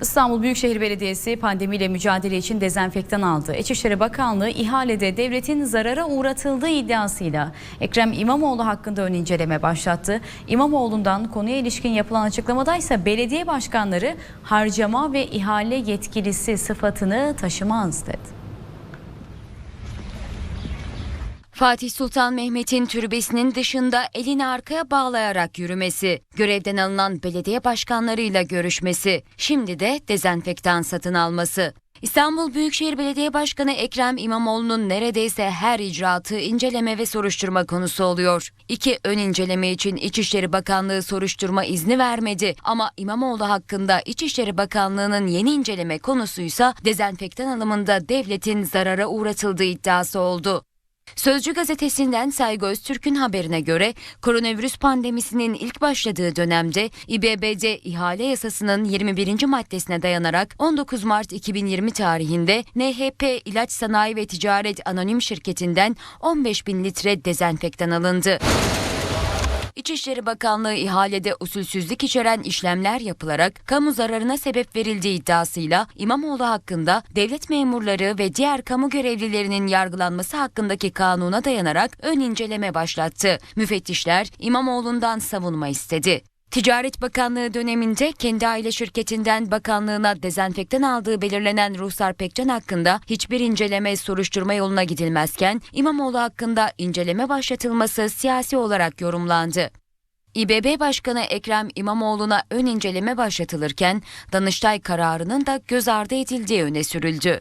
İstanbul Büyükşehir Belediyesi pandemiyle mücadele için dezenfektan aldı. İçişleri Bakanlığı ihalede devletin zarara uğratıldığı iddiasıyla Ekrem İmamoğlu hakkında ön inceleme başlattı. İmamoğlu'ndan konuya ilişkin yapılan açıklamada ise belediye başkanları harcama ve ihale yetkilisi sıfatını taşımaz dedi. Fatih Sultan Mehmet'in türbesinin dışında elini arkaya bağlayarak yürümesi, görevden alınan belediye başkanlarıyla görüşmesi, şimdi de dezenfektan satın alması. İstanbul Büyükşehir Belediye Başkanı Ekrem İmamoğlu'nun neredeyse her icraatı inceleme ve soruşturma konusu oluyor. İki ön inceleme için İçişleri Bakanlığı soruşturma izni vermedi ama İmamoğlu hakkında İçişleri Bakanlığı'nın yeni inceleme konusuysa dezenfektan alımında devletin zarara uğratıldığı iddiası oldu. Sözcü gazetesinden Saygı Öztürk'ün haberine göre koronavirüs pandemisinin ilk başladığı dönemde İBB'de ihale yasasının 21. maddesine dayanarak 19 Mart 2020 tarihinde NHP İlaç Sanayi ve Ticaret Anonim Şirketi'nden 15 bin litre dezenfektan alındı. İçişleri Bakanlığı ihalede usulsüzlük içeren işlemler yapılarak kamu zararına sebep verildiği iddiasıyla İmamoğlu hakkında devlet memurları ve diğer kamu görevlilerinin yargılanması hakkındaki kanuna dayanarak ön inceleme başlattı. Müfettişler İmamoğlu'ndan savunma istedi. Ticaret Bakanlığı döneminde kendi aile şirketinden bakanlığına dezenfektan aldığı belirlenen Ruhsar Pekcan hakkında hiçbir inceleme soruşturma yoluna gidilmezken İmamoğlu hakkında inceleme başlatılması siyasi olarak yorumlandı. İBB Başkanı Ekrem İmamoğlu'na ön inceleme başlatılırken Danıştay kararının da göz ardı edildiği öne sürüldü.